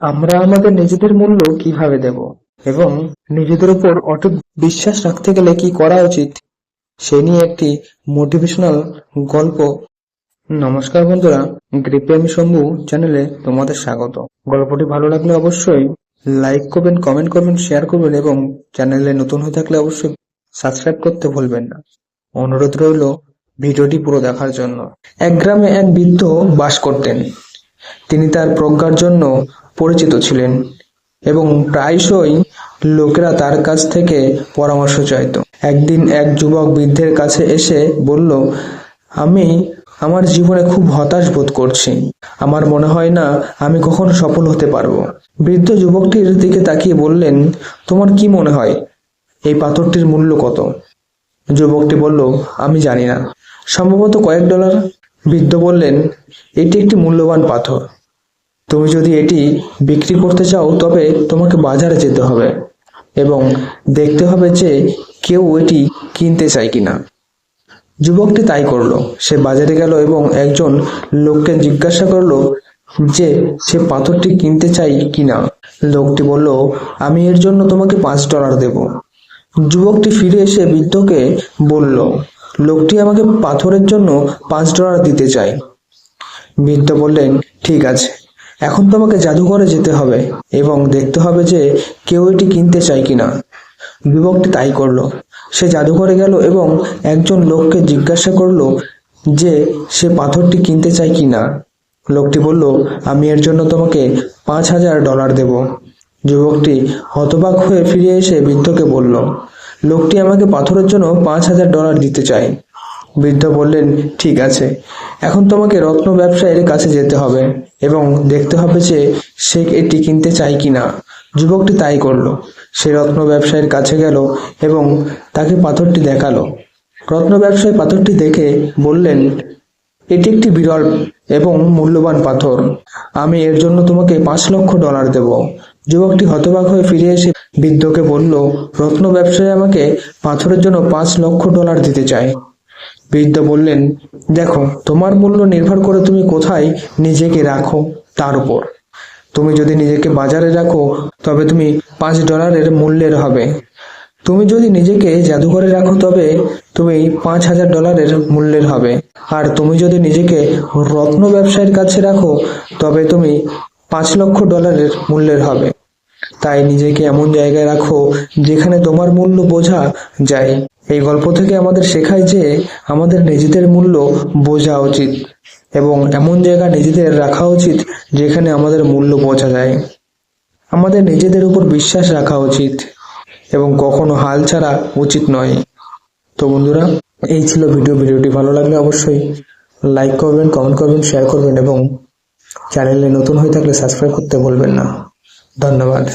আমরা আমাদের নিজেদের মূল্য কীভাবে দেব? এবং নিজেদের উপর অটুট বিশ্বাস রাখতে গেলে কি করা উচিত? সে নিয়ে একটি মোটিভেশনাল গল্প। নমস্কার বন্ধুরা, গ্রিপে আমি শম্ভু চ্যানেলে তোমাদের স্বাগত। গল্পটি ভালো লাগলে অবশ্যই লাইক করবেন, কমেন্ট করবেন, শেয়ার করবেন এবং চ্যানেলে নতুন হয়ে থাকলে অবশ্যই সাবস্ক্রাইব করতে ভুলবেন না। অনুরোধ রইল ভিডিওটি পুরো দেখার জন্য। এক গ্রামে এক বৃদ্ধ বাস করতেন। তিনি তার প্রজ্ঞার জন্য পরিচিত ছিলেন এবং প্রায়শই লোকেরা তার কাছ থেকে পরামর্শ চাইত। একদিন এক যুবক বৃদ্ধের কাছে এসে বলল, আমি আমার জীবনে খুব হতাশ বোধ করছি। আমার মনে হয় না আমি কখনো সফল হতে পারব। বৃদ্ধ যুবকটির দিকে তাকিয়ে বললেন, তোমার কি মনে হয়? এই পাথরটির মূল্য কত? যুবকটি বলল, আমি জানি না। সম্ভবত কয়েক ডলার। বৃদ্ধ বললেন, এটি একটি মূল্যবান পাথর। তুমি যদি এটি বিক্রি করতে চাও, তবে তোমাকে বাজারে যেতে হবে এবং দেখতে হবে যে কেউ এটি কিনতে চায় কিনা। যুবকটি তাই করল। সে বাজারে গেল এবং একজন লোককে জিজ্ঞাসা করল যে, সে পাথরটি কিনতে চাই কিনা? লোকটি বলল, আমি এর জন্য তোমাকে পাঁচ ডলার দেব। যুবকটি ফিরে এসে বৃদ্ধকে বলল লোকটি আমাকে পাথরের জন্য পাঁচ ডলার দিতে চায়। বৃদ্ধ বললেন, ঠিক আছে, এখন তোমাকে জাদুঘরে যেতে হবে এবং দেখতে হবে যে কেউ এটি কিনতে চায় কিনা। যুবকটি তাই করল। সে জাদুঘরে গেল এবং একজন লোককে জিজ্ঞাসা করল যে সে পাথরটি কিনতে চায় কিনা। লোকটি বলল, আমি এর জন্য তোমাকে পাঁচ হাজার ডলার দেব। যুবকটি হতবাক হয়ে ফিরে এসে বৃদ্ধকে বলল লোকটি আমাকে পাথরের জন্য পাঁচ হাজার ডলার দিতে চায়। বৃদ্ধ বললেন, ঠিক আছে। এখন তোমাকে রত্ন ব্যবসায়ীর কাছে যেতে হবে এবং দেখতে হবে যে সে এটি কিনতে চায় কি না যুবকটি তাই করল। সে রত্ন ব্যবসায়ীর কাছে গেল এবং তাকে পাথরটি দেখাল। রত্ন ব্যবসায়ী পাথরটি দেখে বললেন, এটি একটি বিরল এবং মূল্যবান পাথর। আমি এর জন্য তোমাকে পাঁচ লক্ষ ডলার দেব। যুবকটি হতবাক হয়ে ফিরে এসে বৃদ্ধকে বলল, রত্ন ব্যবসায়ী আমাকে পাথরের জন্য পাঁচ লক্ষ ডলার দিতে চায়। বৃদ্ধ বললেন, দেখো, তোমার মূল্য নির্ভর করে তুমি কোথায় নিজেকে রাখো তার উপর। তুমি যদি নিজেকে বাজারে রাখো, তবে তুমি পাঁচ ডলারের মূল্যের হবে। তুমি যদি নিজেকে জাদুঘরে রাখো, তবে তুমি পাঁচ হাজার ডলারের মূল্যের হবে। আর তুমি যদি নিজেকে রত্ন ব্যবসায়ীর কাছে রাখো, তবে তুমি পাঁচ লক্ষ ডলারের মূল্যের হবে। তাই নিজেকে এমন জায়গায় রাখো যেখানে তোমার মূল্য বোঝা যায়। এই গল্প থেকে আমাদের শেখায় যে আমাদের নিজেদের মূল্য বোঝা উচিত এবং এমন জায়গা নিজেদের রাখা উচিত যেখানে আমাদের মূল্য বোঝা যায়। আমাদের নিজেদের উপর বিশ্বাস রাখা উচিত এবং কখনো হাল ছাড়া উচিত নয়। তো বন্ধুরা, এই ছিল ভিডিও। ভিডিওটি ভালো লাগলে অবশ্যই লাইক করবেন কমেন্ট করবেন শেয়ার করবেন এবং চ্যানেলে নতুন হয়ে থাকলে সাবস্ক্রাইব করতে বলবেন না। ধন্যবাদ।